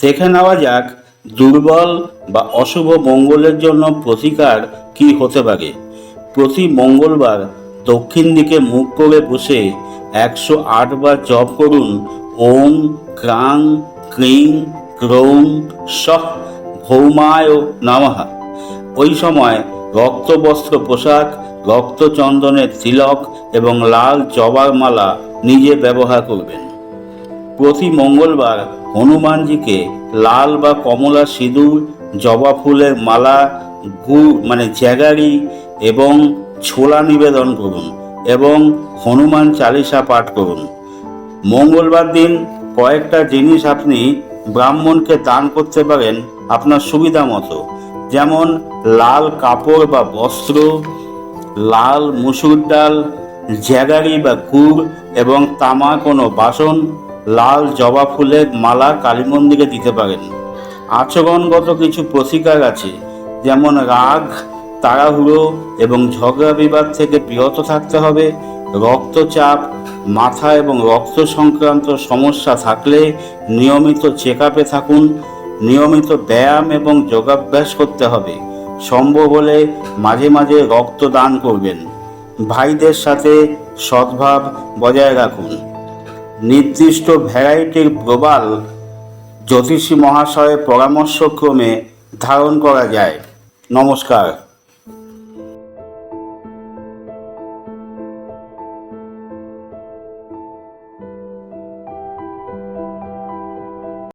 দেখে নেওয়া যাক, দুর্বল বা অশুভ মঙ্গলের জন্য প্রতিকার কি হতে পারে। প্রতি মঙ্গলবার দক্ষিণ দিকে মুখ করে বসে একশো বার জপ করুন, ওম ক্রাং ক্রিং ক্রৌং সহ ভৌমায় নামাহা ওই সময় রক্তবস্ত্র পোশাক, রক্তচন্দনের তিলক এবং লাল জবার মালা নিজে ব্যবহার করবেন। প্রতি মঙ্গলবার হনুমানজিকে লাল বা কমলা সিঁদুর, জবা ফুলের মালা গুড় মানে জ্যাগারি এবং ছোলা নিবেদন করুন এবং হনুমান চালিসা পাঠ করুন। মঙ্গলবার দিন কয়েকটা জিনিস আপনি ব্রাহ্মণকে দান করতে পারেন আপনার সুবিধা মতো। যেমন লাল কাপড় বা বস্ত্র, লাল মুসুর ডাল, জ্যাগারি বা গুড় এবং তামা কোনো বাসন লাল জবা ফুলের মালা কালী মন্দিরে দিতে পারেন। আচরণগত কিছু প্রতিকার আছে, যেমন রাগ, তাড়াহুড়ো এবং ঝগড়া বিবাদ থেকে বিরত থাকতে হবে। রক্তচাপ, মাথা এবং রক্ত সংক্রান্ত সমস্যা থাকলে নিয়মিত চেক আপে থাকুন। নিয়মিত ব্যায়াম এবং যোগাভ্যাস করতে হবে। সম্ভব হলে মাঝে মাঝে রক্তদান করবেন। ভাইদের সাথে সদ্ভাব বজায় রাখুন। নির্দিষ্ট ভ্যারাইটির প্রবাল জ্যোতিষী মহাশয়ের পরামর্শক্রমে ধারণ করা যায়। নমস্কার।